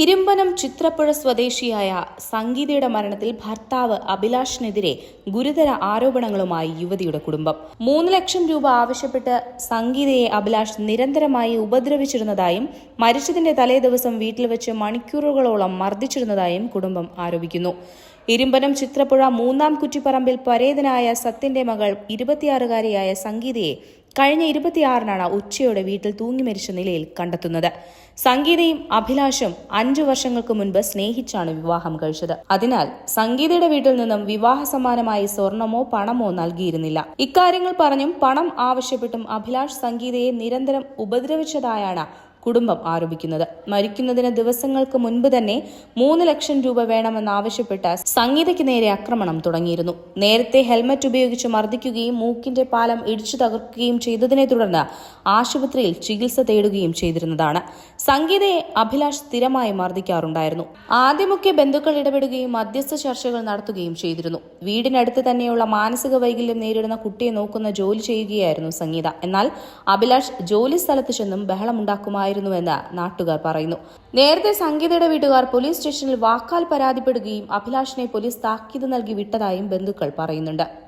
ഇരുമ്പനം ചിത്രപ്പുഴ സ്വദേശിയായ സംഗീതയുടെ മരണത്തിൽ ഭർത്താവ് അഭിലാഷിനെതിരെ ഗുരുതര ആരോപണങ്ങളുമായി യുവതിയുടെ കുടുംബം. മൂന്ന് ലക്ഷം രൂപ ആവശ്യപ്പെട്ട് സംഗീതയെ അഭിലാഷ് നിരന്തരമായി ഉപദ്രവിച്ചിരുന്നതായും മരിച്ചതിന്റെ തലേദിവസം വീട്ടിൽ വെച്ച് മണിക്കൂറുകളോളം മർദ്ദിച്ചിരുന്നതായും കുടുംബം ആരോപിക്കുന്നു. ഇരുമ്പനം ചിത്രപ്പുഴ മൂന്നാം കുറ്റിപ്പറമ്പിൽ പരേതനായ സത്യന്റെ മകൾ ഇരുപത്തിയാറുകാരിയായ സംഗീതയെ കഴിഞ്ഞ ഇരുപത്തിയാറിനാണ് ഉച്ചയോടെ വീട്ടിൽ തൂങ്ങി മരിച്ച നിലയിൽ കണ്ടെത്തുന്നത്. സംഗീതയും അഭിലാഷും അഞ്ചു വർഷങ്ങൾക്ക് മുൻപ് സ്നേഹിച്ചാണ് വിവാഹം കഴിച്ചത്. അതിനാൽ സംഗീതയുടെ വീട്ടിൽ നിന്നും വിവാഹ സമ്മാനമായി സ്വർണമോ പണമോ നൽകിയിരുന്നില്ല. ഇക്കാര്യങ്ങൾ പറഞ്ഞും പണം ആവശ്യപ്പെട്ടും അഭിലാഷ് സംഗീതയെ നിരന്തരം ഉപദ്രവിച്ചതായാണ് കുടുംബം ആരോപിക്കുന്നത്. മരിക്കുന്നതിന് ദിവസങ്ങൾക്ക് മുൻപ് തന്നെ മൂന്ന് ലക്ഷം രൂപ വേണമെന്നാവശ്യപ്പെട്ട് സംഗീതയ്ക്ക് നേരെ ആക്രമണം തുടങ്ങിയിരുന്നു. നേരത്തെ ഹെൽമറ്റ് ഉപയോഗിച്ച് മർദ്ദിക്കുകയും മൂക്കിന്റെ പാലം ഇടിച്ചു തകർക്കുകയും ചെയ്തതിനെ തുടർന്ന് ആശുപത്രിയിൽ ചികിത്സ തേടുകയും ചെയ്തിരുന്നതാണ്. സംഗീതയെ അഭിലാഷ് സ്ഥിരമായി മർദ്ദിക്കാറുണ്ടായിരുന്നു. ആദ്യമൊക്കെ ബന്ധുക്കൾ ഇടപെടുകയും മധ്യസ്ഥ ചർച്ചകൾ നടത്തുകയും ചെയ്തിരുന്നു. വീടിനടുത്ത് തന്നെയുള്ള മാനസിക വൈകല്യം നേരിടുന്ന കുട്ടിയെ നോക്കുന്ന ജോലി ചെയ്യുകയായിരുന്നു സംഗീത. എന്നാൽ അഭിലാഷ് ജോലി സ്ഥലത്ത് ചെന്നും ബഹളമുണ്ടാക്കുമായിരുന്നുവെന്ന് നാട്ടുകാർ പറയുന്നു. നേരത്തെ സംഗീതയുടെ വീട്ടുകാർ പോലീസ് സ്റ്റേഷനിൽ വാക്കാൽ പരാതിപ്പെടുകയും അഭിലാഷിനെ പോലീസ് താക്കീത് നൽകി വിട്ടതായും ബന്ധുക്കൾ പറയുന്നുണ്ട്.